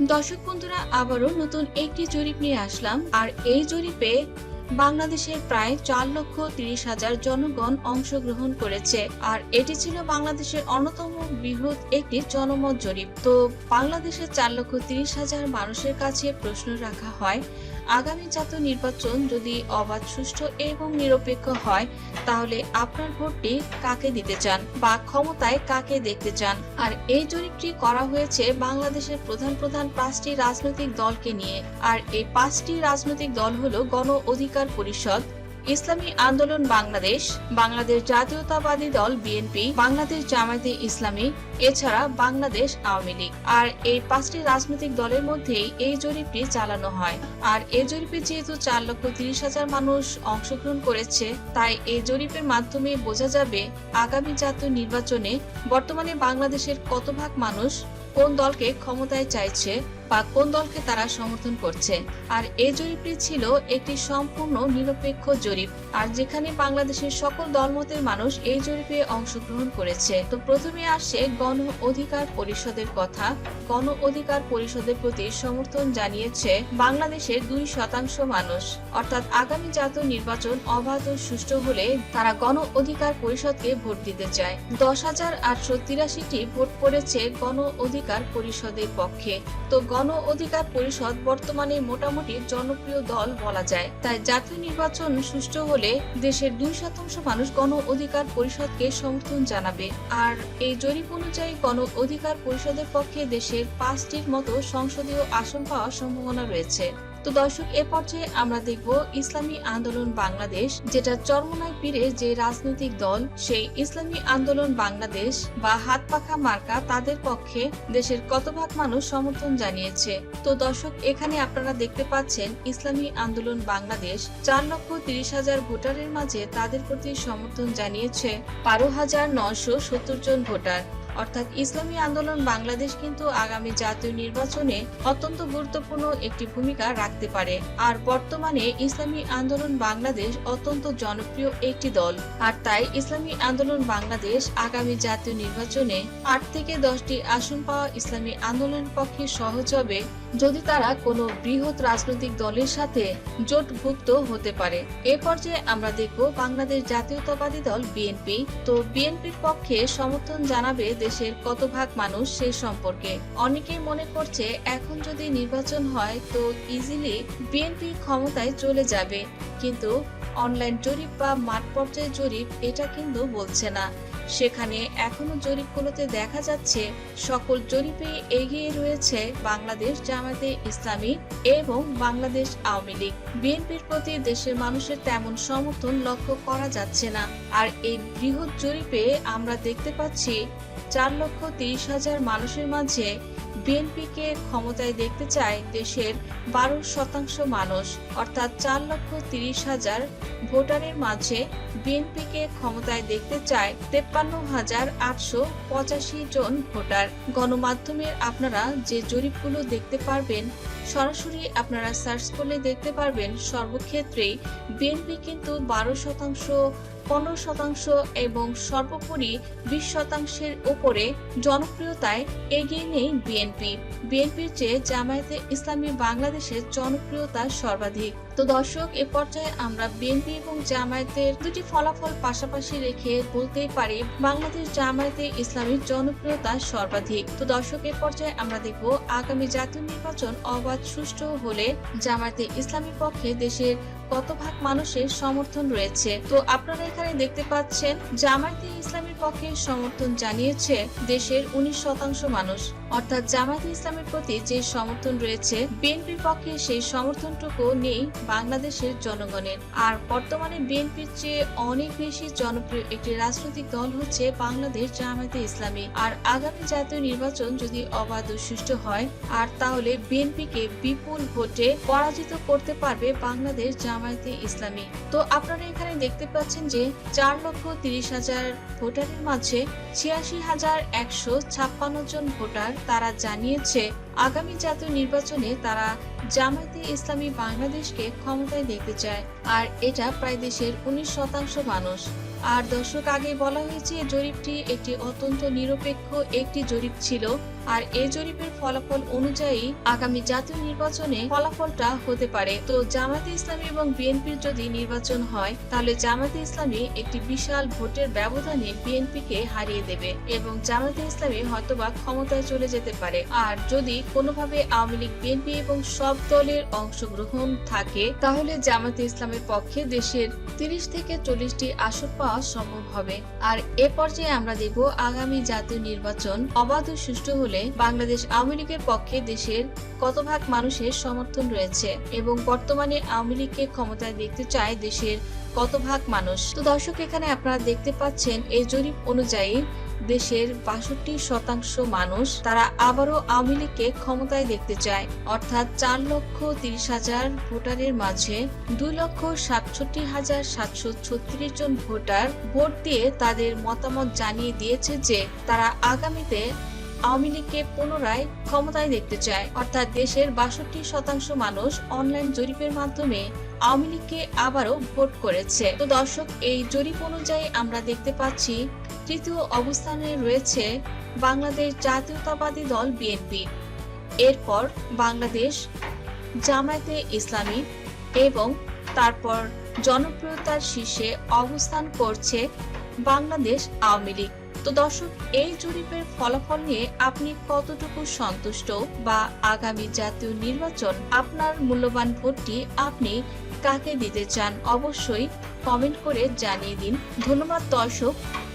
দর্শক বন্ধুরা, আবারও নতুন একটি জরিপ নিয়ে আসলাম। আর এই জরিপে বাংলাদেশের প্রায় চার লক্ষ তিরিশ হাজার জনগণ অংশগ্রহণ করেছে। আর এটি ছিল বাংলাদেশের অন্যতম বৃহৎ একটি জনমত জরিপ। তো বাংলাদেশের চার লক্ষ তিরিশ হাজার মানুষের কাছে প্রশ্ন রাখা হয় আগামী জাতীয় নির্বাচন যদি অবাধ, সুষ্ঠু এবং নিরপেক্ষ হয়, তাহলে আপনার ভোটটি কাকে দিতে চান বা ক্ষমতায় কাকে দেখতে চান? আর এই জরিপটি করা হয়েছে বাংলাদেশের প্রধান প্রধান পাঁচটি রাজনৈতিক দলকে নিয়ে। আর এই পাঁচটি রাজনৈতিক দল হলো গণ অধিকার পরিষদ ইসলামী আন্দোলন বাংলাদেশ বাংলাদেশ জাতীয়তাবাদী দল বিএনপি, বাংলাদেশ জামায়াতে ইসলামী, এছাড়া বাংলাদেশ আওয়ামী লীগ। আর এই পাঁচটি রাজনৈতিক দলের মধ্যেই এই জরিপটি চালানো হয়। আর এই জরিপে যেহেতু চার লক্ষ তিরিশ হাজার মানুষ অংশগ্রহণ করেছে, তাই এই জরিপের মাধ্যমে বোঝা যাবে আগামী জাতীয় নির্বাচনে বর্তমানে বাংলাদেশের কত ভাগ মানুষ কোন দলকে ক্ষমতায় চাইছে বা কোন দলকে তারা সমর্থন করছে? আর এই জরিপটি ছিল একটি সম্পূর্ণ নিরপেক্ষ জরিপ। আর যেখানে বাংলাদেশের সকল দলমতের মানুষ এই জরিপে অংশগ্রহণ করেছে। তো প্রথমে আসে গণ অধিকার পরিষদের কথা। গণ অধিকার পরিষদের প্রতি সমর্থন জানিয়েছে বাংলাদেশের দুই শতাংশ মানুষ। অর্থাৎ আগামী জাতীয় নির্বাচন অবাধ ও সুষ্ঠু হলে তারা গণ অধিকার পরিষদকে ভোট দিতে চায়। দশ হাজার আটশো তিরাশিটি ভোট পড়েছে গণ অধিকার পরিষদের পক্ষে। তো গণ অধিকার পরিষদ বর্তমানে মোটামুটি জনপ্রিয় দল বলা যায়। তাই জাতীয় নির্বাচন সুষ্ঠু হলে দেশের দুই শতাংশ মানুষ গণ অধিকার পরিষদকে সমর্থন জানাবে। আর এই জরিপ অনুযায়ী গণ অধিকার পরিষদের পক্ষে দেশের পাঁচটির মতো সংসদীয় আসন পাওয়ার সম্ভাবনা রয়েছে। তো দর্শক, এ পর্যায়ে আমরা দেখব ইসলামী আন্দোলন বাংলাদেশ, যেটা চরমনায় পীরে যে রাজনৈতিক দল, সেই ইসলামী আন্দোলন বাংলাদেশ বা হাত পাখা মার্কা তাদের পক্ষে দেশের কত ভাগ মানুষ সমর্থন জানিয়েছে। তো দর্শক, এখানে আপনারা দেখতে পাচ্ছেন ইসলামী আন্দোলন বাংলাদেশ চার লক্ষ তিরিশ হাজার ভোটারের মাঝে তাদের প্রতি সমর্থন জানিয়েছে বারো হাজার নশো সত্তর জন ভোটার। অর্থাৎ ইসলামী আন্দোলন বাংলাদেশ কিন্তু আগামী জাতীয় নির্বাচনে অত্যন্ত গুরুত্বপূর্ণ একটি ভূমিকা রাখতে পারে। আর বর্তমানে ইসলামী আন্দোলন বাংলাদেশ অত্যন্ত জনপ্রিয় একটি দল। আর তাই ইসলামী আন্দোলন বাংলাদেশ আগামী জাতীয় নির্বাচনে আট থেকে দশটি আসন পাওয়া ইসলামী আন্দোলনের পক্ষে সহজ হবে যদি তারা কোনো বৃহৎ রাজনৈতিক দলের সাথে জোটভুক্ত হতে পারে। এ পর্যায়ে আমরা দেখব বাংলাদেশ জাতীয়তাবাদী দল বিএনপি। তো বিএনপির পক্ষে সমর্থন জানাবে দেশের কত ভাগ মানুষ সে সম্পর্কে। অনেকেই মনে করছে, এখন যদি নির্বাচন হয়, তো ইজিলি বিএনপি ক্ষমতায় চলে যাবে। কিন্তু অনলাইন জরিপ বা মাঠ পর্যায়ে জরিপ এটা কিন্তু বলছে না। সেখানে এখনও জরিপগুলোতে দেখা যাচ্ছে, সকল জরিপে এগিয়ে রয়েছে বাংলাদেশ জামাতে ইসলামী এবং বাংলাদেশ আওয়ামী লীগ। বিএনপির প্রতি দেশের মানুষের তেমন সমর্থন লক্ষ্য করা যাচ্ছে না। আর এই বৃহৎ জরিপে আমরা দেখতে পাচ্ছি, চার লক্ষ তিরিশ হাজার মানুষের মাঝে বিএনপিকে ক্ষমতায় দেখতে চায় দেশের বারো শতাংশ মানুষ, অর্থাৎ চার লক্ষ তিরিশ হাজার ভোটারের মাঝে বিএনপিকে ক্ষমতায় দেখতে চায় তেপ্পান্ন হাজার আটশো পঁচাশি জন ভোটার। গণমাধ্যমের আপনারা যে জরিপগুলো দেখতে পারবেন সরাসরি আপনারা সার্চ করলে দেখতে পারবেন সর্বক্ষেত্রেই বিএনপি কিন্তু বারো শতাংশ, পনেরো শতাংশ এবং সর্বোপরি বিশ শতাংশের উপরে জনপ্রিয়তায় এগিয়ে নেই বিএনপি বিএনপির চেয়ে জামায়াতে ইসলামী বাংলাদেশের জনপ্রিয়তা সর্বাধিক। তো দর্শক, এ পর্যায়ে আমরা বিএনপি এবং জামায়াতের দুটি ফলাফল পাশাপাশি রেখে বলতেই পারি, বাংলাদেশ জামায়াতে ইসলামীর জনপ্রিয়তা সর্বাধিক। তো দর্শক, এ পর্যায়ে আমরা দেখব আগামী জাতীয় নির্বাচন অবাধ সুষ্ঠু হলে জামাতে ইসলামী পক্ষে দেশের কত ভাগ মানুষের সমর্থন রয়েছে। তো আপনারা এখানে দেখতে পাচ্ছেন, জামায়াতে ইসলামের পক্ষে সমর্থন জানিয়েছে দেশের উনিশ শতাংশ মানুষ। অর্থাৎ জামায়াতে ইসলামের প্রতি যে সমর্থন রয়েছে, বিএনপির পক্ষে সেই সমর্থনটুকু নেই বাংলাদেশের জনগণের। আর বর্তমানে বিএনপির চেয়ে অনেক বেশি জনপ্রিয় একটি রাজনৈতিক দল হচ্ছে বাংলাদেশ জামায়াতে ইসলামী। আর আগামী জাতীয় নির্বাচন যদি অবাধ ও সুষ্ঠু হয়, আর তাহলে বিএনপিকে বিপুল ভোটে পরাজিত করতে পারবে বাংলাদেশ জামায়াতে ইসলামী। তো আপনারা এখানে দেখতে পাচ্ছেন যে চার লক্ষ তিরিশ হাজার ভোটারের মাঝে ছিয়াশি হাজার একশো ছাপ্পান্ন জন ভোটার তারা জানিয়েছে আগামী জাতীয় নির্বাচনে তারা জামায়াতে ইসলামী বাংলাদেশকে ক্ষমতায় দেখতে চায়, আর এটা প্রায় দেশের উনিশ শতাংশ মানুষ। আর দর্শক, আগে বলা হয়েছে জরিপটি একটি অত্যন্ত নিরপেক্ষ একটি জরিপ ছিল, আর এই জরিপের ফলাফল অনুযায়ী আগামী জাতীয় নির্বাচনে ফলাফলটা হতে পারে। তো জামাতে ইসলামী এবং বিএনপির যদি নির্বাচন হয়, তাহলে জামাতে ইসলামী একটি বিশাল ভোটের ব্যবধানে বিএনপিকে হারিয়ে দেবে এবং জামাতে ইসলামী হয়তোবা ক্ষমতায় চলে যেতে পারে। আর যদি কোনোভাবে আওয়ামী লীগ, বিএনপি এবং সব দলের অংশগ্রহণ থাকে, তাহলে জামাতে ইসলামের পক্ষে দেশের তিরিশ থেকে চল্লিশটি আসন পাওয়া সম্ভব হবে। আর এ পর্যায়ে আমরা দেখব আগামী জাতীয় নির্বাচন অবাধ ও সুষ্ঠু হলে বাংলাদেশ আওয়ামী লীগের পক্ষে দেশের কত ভাগ মানুষের সমর্থন রয়েছে এবং বর্তমানে আওয়ামী লীগকে ক্ষমতায় দেখতে চায় দেশের কত ভাগ মানুষ। তো দর্শক, এখানে আপনারা দেখতে পাচ্ছেন এই জরিপ অনুযায়ী দেশের বাষট্টি শতাংশ মানুষ তারা আবারও আওয়ামী লীগকে ক্ষমতায় দেখতে চায়। অর্থাৎ চার লক্ষ তিরিশ হাজার ভোটারের মাঝে দুই লক্ষ সাতষট্টি হাজার সাতশো ছত্রিশ জন ভোটার ভোট দিয়ে তাদের মতামত জানিয়ে দিয়েছে যে তারা আগামীতে আওয়ামী লীগকে পুনরায় ক্ষমতায় দেখতে চায়। অর্থাৎ দেশের বাষট্টি শতাংশ মানুষ অনলাইন জরিপের মাধ্যমে আওয়ামী লীগকে আবারও ভোট করেছে। তো দর্শক, এই জরিপ অনুযায়ী আমরা দেখতে পাচ্ছি তৃতীয় অবস্থানে রয়েছে বাংলাদেশ জাতীয়তাবাদী দল বিএনপি। এরপর বাংলাদেশ জামায়াতে ইসলামী এবং তারপর জনপ্রিয়তার শীর্ষে অবস্থান করছে বাংলাদেশ আওয়ামী লীগ। তো দর্শক, এই জরিপের ফলাফল নিয়ে আপনি কতটুকু সন্তুষ্ট বা আগামী জাতীয় নির্বাচন আপনার মূল্যবান ভোটটি আপনি কাকে দিতে চান অবশ্যই কমেন্ট করে জানিয়ে দিন। ধন্যবাদ দর্শক